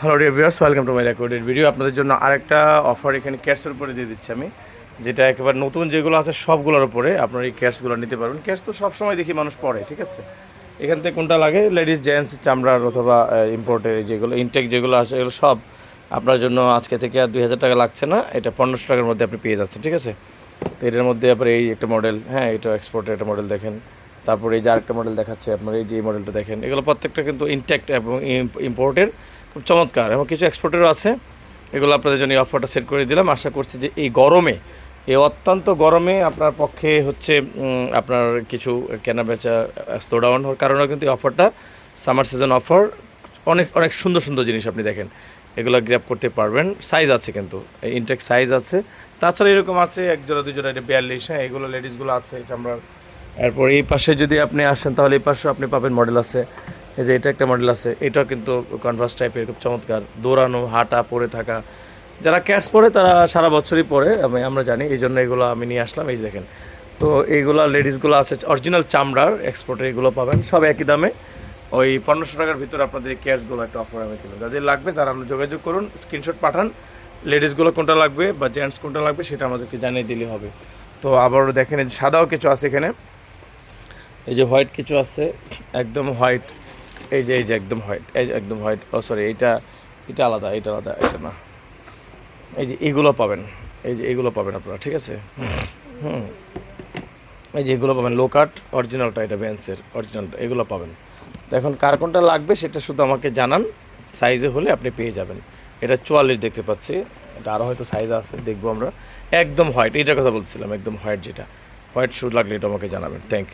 Hello reviewers welcome to my recorded video আপনাদের জন্য আরেকটা অফার এখানে ক্যাশের উপরে দিয়ে দিচ্ছি আমি, যেটা একেবারে নতুন যেগুলো আছে সবগুলোর উপরে আপনার এই ক্যাশগুলো নিতে পারবেন। ক্যাশ তো সবসময় দেখি মানুষ পড়ে, ঠিক আছে? এখান থেকে কোনটা লাগে? লেডিস জেন্টস চামড়ার অথবা ইম্পোর্টের যেগুলো ইনটেক যেগুলো আছে, এগুলো সব আপনার জন্য আজকে থেকে আর দুই হাজার টাকা লাগছে না, এটা পনেরোশো টাকার মধ্যে আপনি পেয়ে যাচ্ছেন, ঠিক আছে? তো এটার মধ্যে আপনার এই একটা মডেল হ্যাঁ এটা এক্সপোর্টের একটা মডেল দেখেন। তারপরে এই যে আরেকটা মডেল দেখাচ্ছে আপনার, এই যে মডেলটা দেখেন। এগুলো প্রত্যেকটা কিন্তু ইনটেক্ট এবং ইম্পোর্টের খুব চমৎকার এবং কিছু এক্সপোর্টেরও আছে। এগুলো আপনাদের জন্য অফারটা সেট করে দিলাম। আশা করছি যে এই গরমে, এই অত্যন্ত গরমে আপনার পক্ষে হচ্ছে আপনার কিছু কেনা বেচা স্লো ডাউন হওয়ার কারণেও কিন্তু এই অফারটা সামার সিজন অফার অনেক অনেক সুন্দর সুন্দর জিনিস আপনি দেখেন। এগুলো গ্র্যাপ করতে পারবেন। সাইজ আছে কিন্তু ইনটেক সাইজ আছে। তাছাড়া এরকম আছে এক জোড়া দুই জোড়া এটা বিয়াল্লিশ হ্যাঁ এগুলো লেডিসগুলো আছে চামড়ার এরপর এই পাশে যদি আপনি আসেন, তাহলে এই পাশে আপনি পাবেন মডেল আছে। এই যে এটা একটা মডেল আছে, এটাও কিন্তু কনভার্স টাইপের খুব চমৎকার। দৌড়ানো, হাঁটা পরে থাকা। যারা ক্যাশ পরে তারা সারা বছরই পরে আমি, আমরা জানি, এই জন্য এগুলো আমি নিয়ে আসলাম, এই যে দেখেন। তো এইগুলো লেডিসগুলো আছে অরিজিনাল চামড়ার এক্সপোর্টে এগুলো পাবেন, সব একই দামে। ওই পনেরোশো টাকার ভিতরে আপনাদের এই ক্যাশগুলো একটা অফার আমি দিলাম। যাদের লাগবে, তারা আমরা যোগাযোগ করুন স্ক্রিনশট পাঠান। লেডিসগুলো কোনটা লাগবে বা জেন্টস কোনটা লাগবে, সেটা আমাদেরকে জানিয়ে দিলে হবে। তো আবারও দেখেন সাদাও কিছু আছে এখানে। এই যে হোয়াইট কিছু আছে, একদম হোয়াইট এই যে এই যে একদম হোয়াইট এই যে একদম হোয়াইট ও সরি এটা এটা আলাদা এটা আলাদা এটা না। এই যে এগুলো পাবেন, এই যে এগুলো পাবেন আপনারা, ঠিক আছে? হুম। এই যে এগুলো পাবেন লো কাট অরিজিনালটা এটা বেন্সের অরিজিনালটা এগুলো পাবেন। তো এখন কার কোনটা লাগবে সেটা শুধু আমাকে জানান সাইজে হলে আপনি পেয়ে যাবেন। এটা চুয়াল্লিশ দেখতে পাচ্ছি, এটা আরও হয়তো সাইজ আছে, দেখব আমরা। একদম হোয়াইট এইটার কথা বলছিলাম, একদম হোয়াইট যেটা। হোয়াইট শ্যু লাগলে এটা আমাকে জানাবেন থ্যাংক ইউ